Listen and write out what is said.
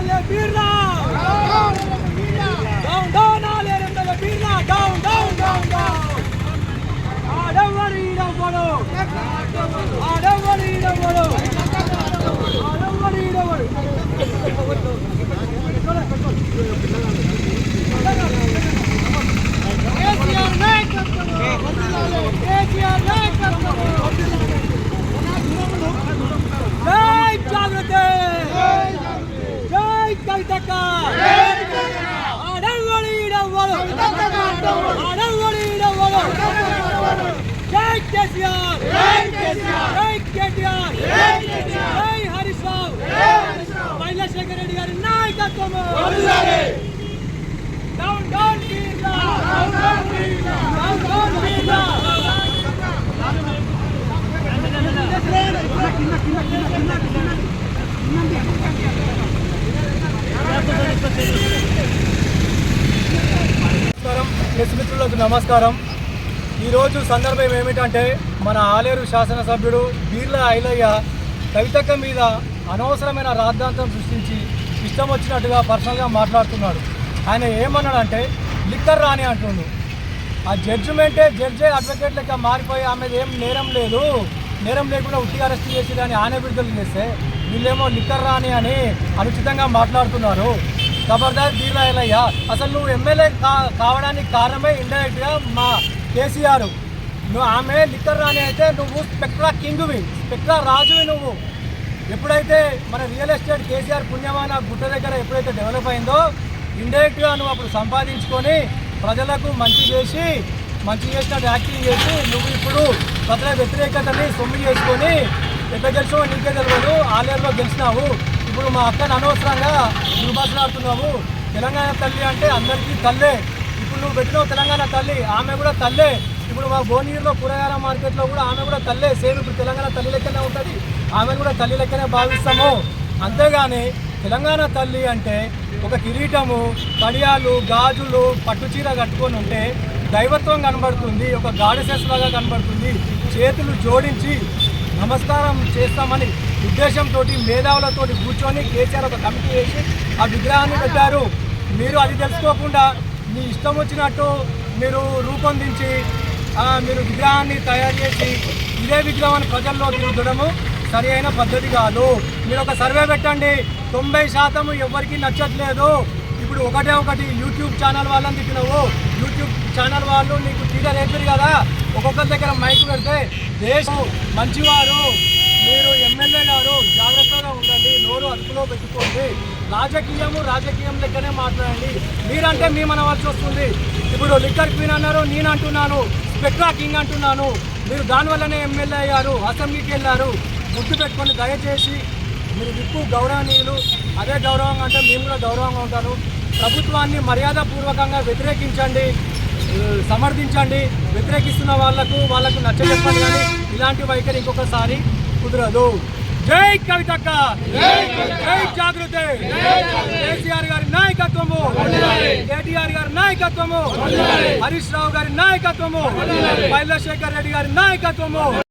MLA Beerla down down Aleru MLA Beerla down down down down ఆడవ్వడు ఈడవ్వడు ఆడవ్వడు ఈడవ్వడు ఆడవ్వడు ఈడవ్వడు కేసీఆర్ నాయకత్వం కేసీఆర్ నాయకత్వం జై జాగృతి జై కవితక్క ఆడవ్వడు ఈడవ్వడు ఆడవ్వడు ఈడవ్వడు జై కేసీఆర్ జై కేటీఆర్ జై హరీష్ రావు మైలశేఖర్ రెడ్డి గారి నాయకత్వము down down Beerla down down Beerla నమస్కారం ప్రెస్ మిత్రులకు నమస్కారం. ఈరోజు సందర్భం ఏమిటంటే మన ఆలేరు శాసనసభ్యుడు బీర్ల ఐలయ్య కవితక్క మీద అనవసరమైన రాద్ధాంతం సృష్టించి ఇష్టం వచ్చినట్టుగా పర్సనల్గా మాట్లాడుతున్నాడు. ఆయన ఏమన్నాడంటే లిక్కర్ రాని అంటుండు. ఆ జడ్జిమెంటే జడ్జే అడ్వకేట్ లెక్క మారిపోయి ఆమె ఏం నేరం లేదు. నేరం లేకుండా ఉట్టి అరెస్ట్ చేసి దాన్ని ఆనే విడుదల చేస్తే వీళ్ళేమో లిక్కర్ రాని అని అనుచితంగా మాట్లాడుతున్నారు. ఖబర్దార్ బీర్లా అసలు నువ్వు ఎమ్మెల్యే కా కావడానికి కారణమే ఇండైరెక్ట్గా మా కేసీఆర్. నువ్వు ఆమె లిక్కర్ రాని అయితే నువ్వు స్పెక్ట్రా కింగ్వి స్పెక్ట్రా రాజువి నువ్వు. ఎప్పుడైతే మన రియల్ ఎస్టేట్ కేసీఆర్ పుణ్యమాన గుట్ట దగ్గర ఎప్పుడైతే డెవలప్ అయిందో ఇండైరెక్ట్గా నువ్వు అప్పుడు సంపాదించుకొని ప్రజలకు మంచి చేసి మంచి చేసిన యాక్టింగ్ చేసి నువ్వు ఇప్పుడు ప్రజల వ్యతిరేకతని సొమ్ము చేసుకొని ఎక్కడ గెలిచావో నీకే తెలియదు ఆలయంలో గెలిచినావు. ఇప్పుడు మా అక్కని అనవసరంగా దుర్భాషలాడుతున్నావు తెలంగాణ తల్లి అంటే అందరికీ తల్లే. ఇప్పుడు నువ్వు పెట్టినావు తెలంగాణ తల్లి ఆమె కూడా తల్లే. ఇప్పుడు మా భువనగిరిలో కూరగాయల మార్కెట్లో కూడా ఆమె కూడా తల్లే. సేమ్ ఇప్పుడు తెలంగాణ తల్లి లెక్కనే ఉంటుంది. ఆమెను కూడా తల్లి లెక్కనే భావిస్తాము. అంతేగాని తెలంగాణ తల్లి అంటే ఒక కిరీటము కడియాలు గాజులు పట్టుచీర కట్టుకొని ఉంటే దైవత్వం కనబడుతుంది ఒక గాడిసెస్ లాగా కనబడుతుంది. చేతులు జోడించి నమస్కారం చేస్తామని ఉద్దేశంతో మేధావులతో కూర్చొని కేసీఆర్ ఒక కమిటీ వేసి ఆ విగ్రహాన్ని పెట్టారు. మీరు అది తెలుసుకోకుండా మీ ఇష్టం వచ్చినట్టు మీరు రూపొందించి మీరు విగ్రహాన్ని తయారు చేసి ఇదే విగ్రహాన్ని ప్రజల్లో తిరుగుతడము సరి అయిన పద్ధతి కాదు. మీరు ఒక సర్వే పెట్టండి. తొంభై శాతం ఎవరికి నచ్చట్లేదు. ఇప్పుడు ఒకటే ఒకటి యూట్యూబ్ ఛానల్ వాళ్ళని తిట్టినవు యూట్యూబ్ ఛానల్ వాళ్ళు నీకు టీడర్ అయిపోయారు కదా. ఒక్కొక్కరి దగ్గర మైక్ పెడితే దేశం మంచివారు. మీరు ఎమ్మెల్యే గారు జాగ్రత్తగా ఉండండి నోరు అదుపులో పెట్టుకోండి. రాజకీయము రాజకీయం లెక్కనే మాట్లాడండి. మీరంటే మీ మనవలసి వస్తుంది. ఇప్పుడు లిక్కర్ క్వీన్ అన్నారు నేను అంటున్నాను స్పెక్ట్రా కింగ్ అంటున్నాను. మీరు దానివల్లనే ఎమ్మెల్యే అయ్యారు అసెంబ్లీకి వెళ్ళారు. గుర్తు పెట్టుకొని దయచేసి మీరు ఎక్కువ గౌరవనీయులు. అదే గౌరవంగా అంటే మేము కూడా గౌరవంగా ఉంటాను. ప్రభుత్వాన్ని మర్యాదపూర్వకంగా వ్యతిరేకించండి సమర్థించండి. వ్యతిరేకిస్తున్న వాళ్ళకు వాళ్ళకు నచ్చజెప్పండి కానీ ఇలాంటి వైఖరి ఇంకొకసారి కుదరదు. జై కవితక్క. జై జాగృతి. కేసీఆర్ గారి నాయకత్వము. కేటీఆర్ గారి నాయకత్వము. హరీష్ రావు గారి నాయకత్వము. శేఖర్ రెడ్డి గారి నాయకత్వము.